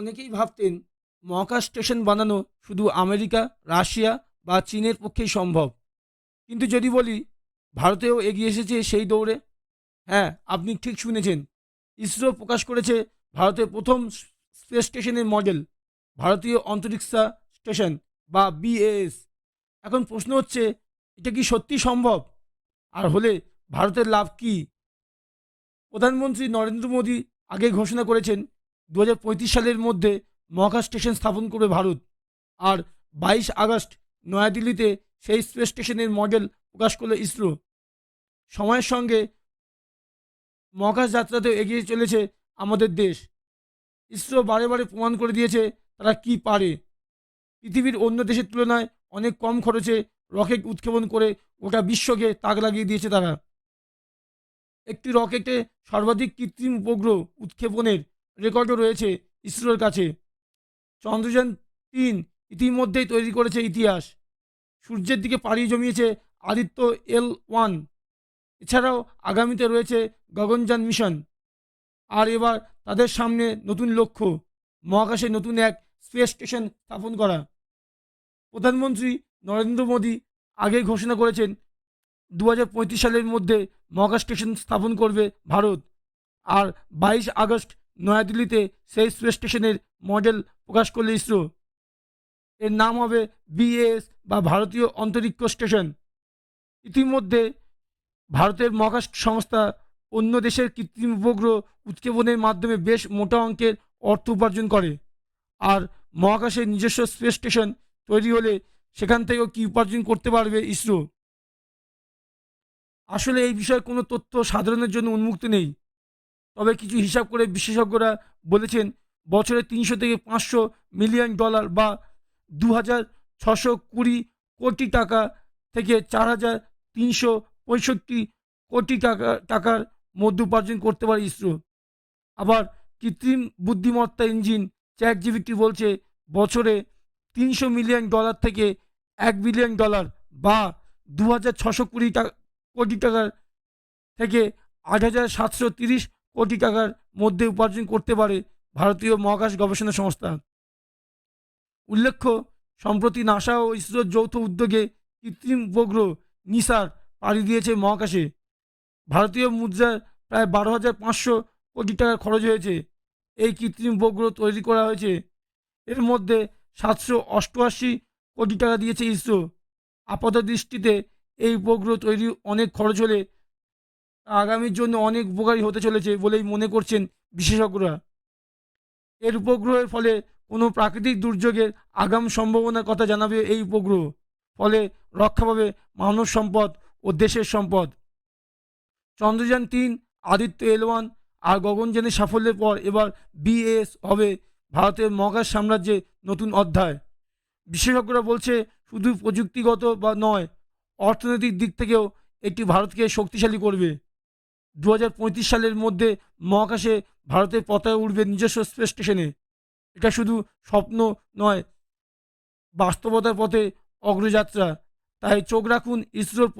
অনেকেই ভাবতেন মহাকাশ স্টেশন বানানো শুধু আমেরিকা, রাশিয়া বা চীনের পক্ষেই সম্ভব। কিন্তু যদি বলি, ভারতেও এগিয়ে এসেছে সেই দৌড়ে। হ্যাঁ আপনি ঠিক শুনেছেন। ইসরো প্রকাশ করেছে ভারতের প্রথম স্পেস স্টেশনের মডেল, ভারতীয় অন্তরিক্ষা স্টেশন বা বিএএস এখন প্রশ্ন হচ্ছে, এটা কি সত্যি সম্ভব? আর হলে ভারতের লাভ কি? প্রধানমন্ত্রী নরেন্দ্র মোদী আগে ঘোষণা করেছেন দু হাজার পঁয়ত্রিশ সালের মধ্যে মহাকাশ স্টেশন স্থাপন করবে ভারত। আর বাইশ আগস্ট নয়াদিল্লিতে সেই স্পেস স্টেশনের মডেল প্রকাশ করল ইসরো। সময়ের সঙ্গে মহাকাশ যাত্রাতেও এগিয়ে চলেছে আমাদের দেশ। ইসরো বারে বারে প্রমাণ করে দিয়েছে তারা কি পারে। পৃথিবীর অন্য দেশের তুলনায় অনেক কম খরচে রকেট উৎক্ষেপণ করে গোটা বিশ্বকে তাক লাগিয়ে দিয়েছে তারা। একটি রকেটে সর্বাধিক কৃত্রিম উপগ্রহ উৎক্ষেপণের রেকর্ডও রয়েছে ইসরোর কাছে। চন্দ্রযান তিন ইতিমধ্যেই তৈরি করেছে ইতিহাস। সূর্যের দিকে পাড়ি জমিয়েছে আদিত্য এল ওয়ান। এছাড়াও আগামীতে রয়েছে গগনযান মিশন। আর এবার তাদের সামনে নতুন লক্ষ্য, মহাকাশে নতুন এক স্পেস স্টেশন স্থাপন করা। প্রধানমন্ত্রী নরেন্দ্র মোদী আগে ঘোষণা করেছেন দু হাজার পঁয়ত্রিশ সালের মধ্যে মহাকাশ স্টেশন স্থাপন করবে ভারত। আর বাইশ আগস্ট নয়াদিল্লিতে সেই স্পেস স্টেশনের মডেল প্রকাশ করলে ইসরো। এর নাম হবে বিএস বা ভারতীয় অন্তরিক্ষ স্টেশন। ইতিমধ্যে ভারতের মহাকাশ সংস্থা অন্য দেশের কৃত্রিম উপগ্রহ উৎক্ষেপণের মাধ্যমে বেশ মোটা অঙ্কের অর্থ উপার্জন করে। আর মহাকাশের নিজস্ব স্পেস স্টেশন তৈরি হলে সেখান থেকেও কি উপার্জন করতে পারবে ইসরো? আসলে এই বিষয়ে কোনো তথ্য সাধারণের জন্য উন্মুক্ত নেই। তবে কিছু হিসাব করে বিশেষজ্ঞরা বলেছেন, বছরে তিনশো থেকে পাঁচশো মিলিয়ন ডলার বা দু হাজার ছশো কুড়ি কোটি টাকা থেকে চার হাজার তিনশো পঁয়ষট্টি কোটি টাকা, টাকার মধ্যে উপার্জন করতে পারে ইসরো। আবার কৃত্রিম বুদ্ধিমত্তা ইঞ্জিন চ্যাট জিবিটি বলছে, বছরে তিনশো মিলিয়ন ডলার থেকে এক বিলিয়ন ডলার বা দু হাজার ছশো কুড়ি টাকা কোটি টাকার থেকে আট হাজার সাতশো তিরিশ কোটি টাকার মধ্যে উপার্জন করতে পারে ভারতীয় মহাকাশ গবেষণা সংস্থা। উল্লেখ্য, সম্প্রতি নাসা ও ইসরোর যৌথ উদ্যোগে কৃত্রিম উপগ্রহ নিসার পাড়ি দিয়েছে মহাকাশে। ভারতীয় মুদ্রার প্রায় বারো হাজার পাঁচশো কোটি টাকা খরচ হয়েছে। এই কৃত্রিম উপগ্রহ তৈরি করা হয়েছে। এর মধ্যে সাতশো অষ্টআশি কোটি টাকা দিয়েছে ইসরো। আপাত দৃষ্টিতে এই উপগ্রহ তৈরি অনেক খরচ হলে আগামীর জন্য অনেক উপকারী হতে চলেছে বলেই মনে করছেন বিশেষজ্ঞরা। এর উপগ্রহের ফলে কোনো প্রাকৃতিক দুর্যোগের আগাম সম্ভাবনার কথা জানাবে এই উপগ্রহ। ফলে রক্ষা পাবে মানব সম্পদ ও দেশের সম্পদ। চন্দ্রযান তিন, আদিত্য এল ওয়ান আর গগনযানের সাফল্যের পর এবার বিএস হবে ভারতের মহাকাশ সাম্রাজ্যে নতুন অধ্যায়। বিশেষজ্ঞরা বলছে, শুধু প্রযুক্তিগত বা নয়, অর্থনৈতিক দিক থেকেও এটি ভারতকে শক্তিশালী করবে। দু হাজার পঁয়ত্রিশ সালের মধ্যে মহাকাশে ভারতের পতাকা উঠবে নিজস্ব স্পেস স্টেশনে। এটা শুধু স্বপ্ন নয়, বাস্তবতার পথে অগ্রযাত্রা। তাই চোখ রাখুন ইসরোর